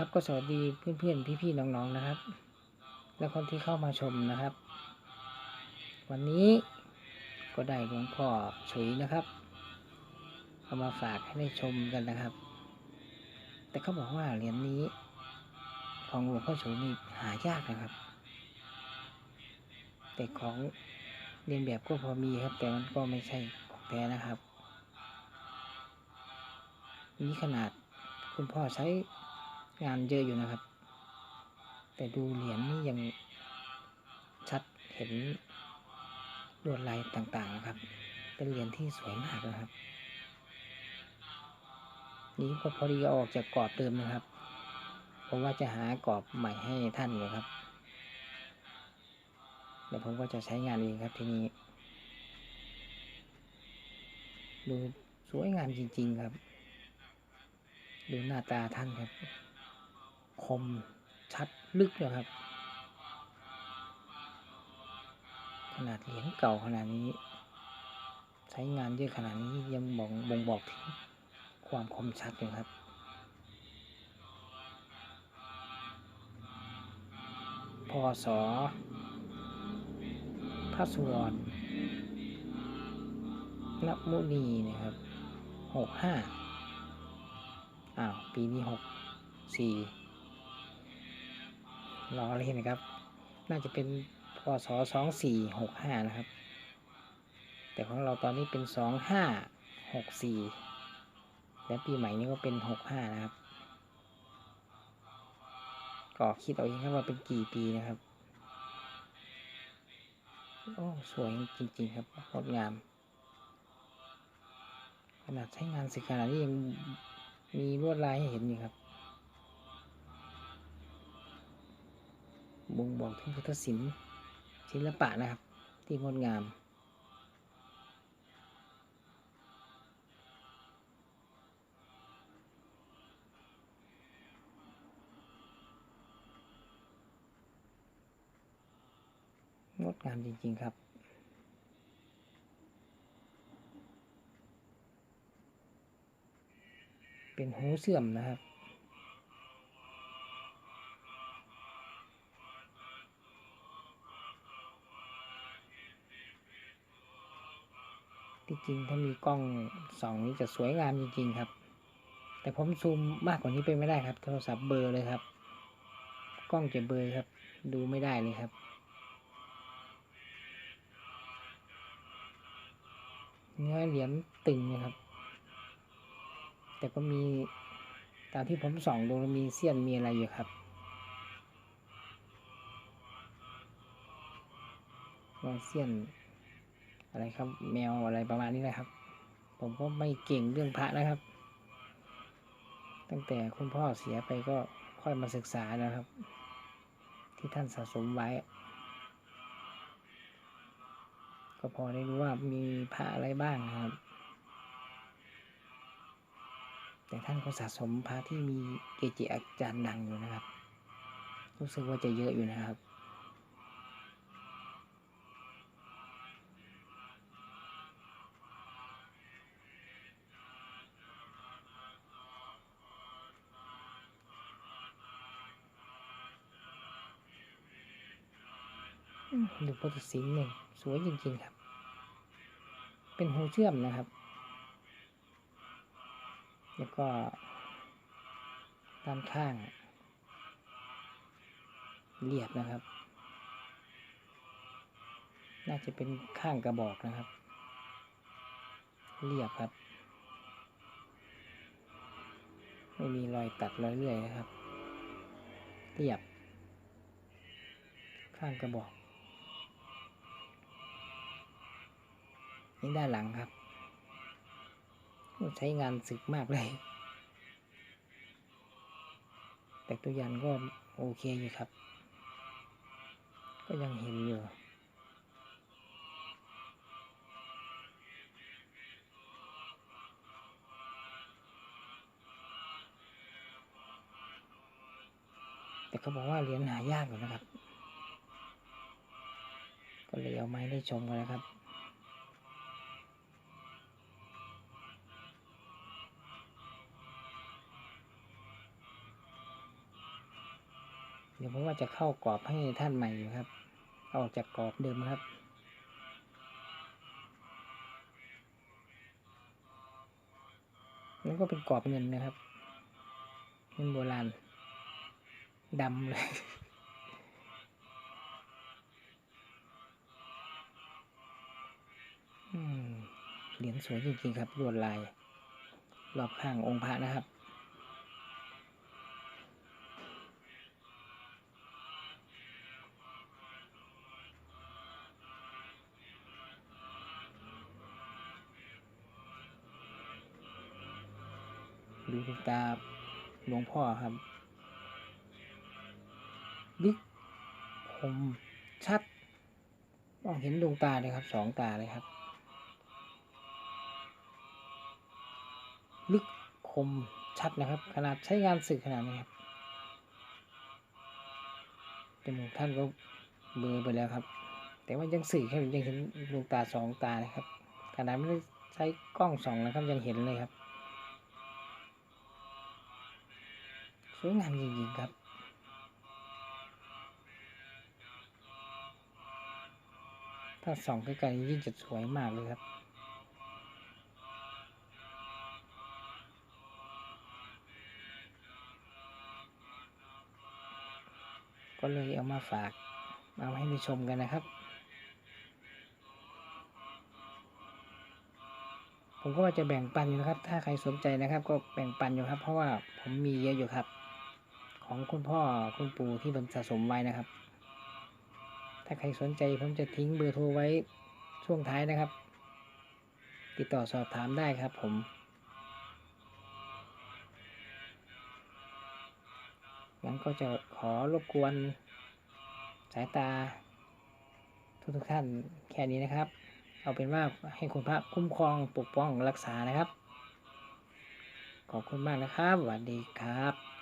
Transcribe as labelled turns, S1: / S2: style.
S1: ครับก็สวัสดีเพื่อนๆพี่ๆน้องๆนะครับ และคนที่เข้ามาชมนะครับ วันนี้ก็ได้หลวงพ่อฉุยนะครับเอามาฝากให้ได้ชมกันนะครับ แต่เขาบอกว่าเหรียญนี้ ของหลวงพ่อฉุยนี่หายากนะครับ แต่ของเรียนแบบก็พอมีครับ แต่มันก็ไม่ใช่ของแท้นะครับ นี้ขนาดคุณพ่อใช้ งานเยอะอยู่นะครับ แต่ดูเหรียญนี่ยังชัดเห็นลวดลายต่างๆนะครับ เป็นเหรียญที่สวยมากนะครับ นี้พอพอดีอออกจากกรอบเดิมนะครับผมว่าจะหากรอบใหม่ให้ท่านอยู่ครับ เดี๋ยวผมก็จะใช้งานเองครับทีนี้ ดูสวยงามจริงๆครับ ดูหน้าตาท่านครับ คมชัดลึกนะครับ ขนาดเหรียญเก่าขนาดนี้ ใช้งานเยอะขนาดนี้ยังบ่งบ่งบอกถึงความคมชัดอยู่ครับพศพระสวรนมุนีนะครับหกห้าอ้าว ปีนี้หกสี่ รอเลยนะครับ น่าจะเป็นพศสองสี่หกห้านะครับ แต่ของเราตอนนี้เป็นสองห้าหกสี่และปีใหม่นี้ก็เป็นหกห้านะครับ ก็คิดเอาเองครับว่าเป็นกี่ปีนะครับ โอ้สวยจริงๆครับงดงาม ขนาดใช้งานสิขนาดนี้ยังมีลวดลายให้เห็นอยู่ครับ บ่งบอกถึงพุทธศิลป์ศิลปะนะครับ ที่งดงาม งดงามจริง ๆ ครับเป็นหูเสื่อมนะครับ ที่จริงถ้ามีกล้องสองนี้จะสวยงามจริงๆครับ แต่ผมซูมมากกว่านี้ไปไม่ได้ครับ โทรศัพท์เบลอเลยครับ กล้องจะเบลอครับ ดูไม่ได้เลยครับ เนื้อเหรียญตึงนะครับ แต่ก็มีตามที่ผมส่องดูมีเสี้ยนมีอะไรอยู่ครับว่าเสี้ยน อะไรครับ แมวอะไรประมาณนี้นะครับ ผมก็ไม่เก่งเรื่องพระนะครับ ตั้งแต่คุณพ่อเสียไปก็ค่อยมาศึกษานะครับ ที่ท่านสะสมไว้ ก็พอได้รู้ว่ามีพระอะไรบ้างนะครับ แต่ท่านก็สะสมพระที่มีเกจิอาจารย์ดังอยู่นะครับ รู้สึกว่าจะเยอะอยู่นะครับ ดูพุทธศิลป์เนี่ยสวยจริงๆครับ เป็นหูเชื่อมนะครับ แล้วก็ด้านข้าง เรียบนะครับ น่าจะเป็นข้างกระบอกนะครับ เรียบครับ ไม่มีรอยตัดรอยเลื่อยนะครับ เรียบ ข้างกระบอก นี่ด้านหลังครับใช้งานสึกมากเลย แต่ตัวยันก็โอเคอยู่ครับ ก็ยังเห็นอยู่แต่เขาบอกว่าเหรียญหายากอยู่นะครับ ก็เลยเอาไม้ได้ชมกันนะครับ เดี๋ยวผมว่าจะเข้ากรอบให้ท่านใหม่อยู่ครับเอาออกจากกรอบเดิมครับ นั่นก็เป็นกรอบเงินนะครับ เงินโบราณดำเลยอืมเหรียญสวยจริงๆครับลวดลาย รอบข้างองค์พระนะครับ ดูดวงตาหลวงพ่อครับบิ๊กคมชัด มองเห็นดวงตาเลยครับ สองตาเลยครับ ลึกคมชัดนะครับ ขนาดใช้งานสื่อขนาดนี้ครับจมูกท่านก็เบลอไปแล้วครับ แต่ว่ายังสื่อแค่ยังเห็นดวงตาสองตาเลยครับขนาดไม่ได้ใช้กล้องส่องนะครับยังเห็นเลยครับ สวยงามจริงๆครับ ถ้าส่องใกล้ๆยิ่งจะสวยมากเลยครับก็เลยเอามาฝาก เอาให้ได้ชมกันนะครับ ผมก็จะแบ่งปันอยู่นะครับ ถ้าใครสนใจนะครับ ก็แบ่งปันอยู่ครับ เพราะว่าผมมีเยอะอยู่ครับ ของคุณพ่อคุณปู่ที่ผมสะสมไว้นะครับ ถ้าใครสนใจผมจะทิ้งเบอร์โทรไว้ช่วงท้ายนะครับ ติดต่อสอบถามได้ครับผมงั้นก็จะขอรบกวนสายตา ทุกทุกท่านแค่นี้นะครับ เอาเป็นว่าให้คุณพระคุ้มครองปกป้องรักษานะครับ ขอบคุณมากนะครับสวัสดีครับ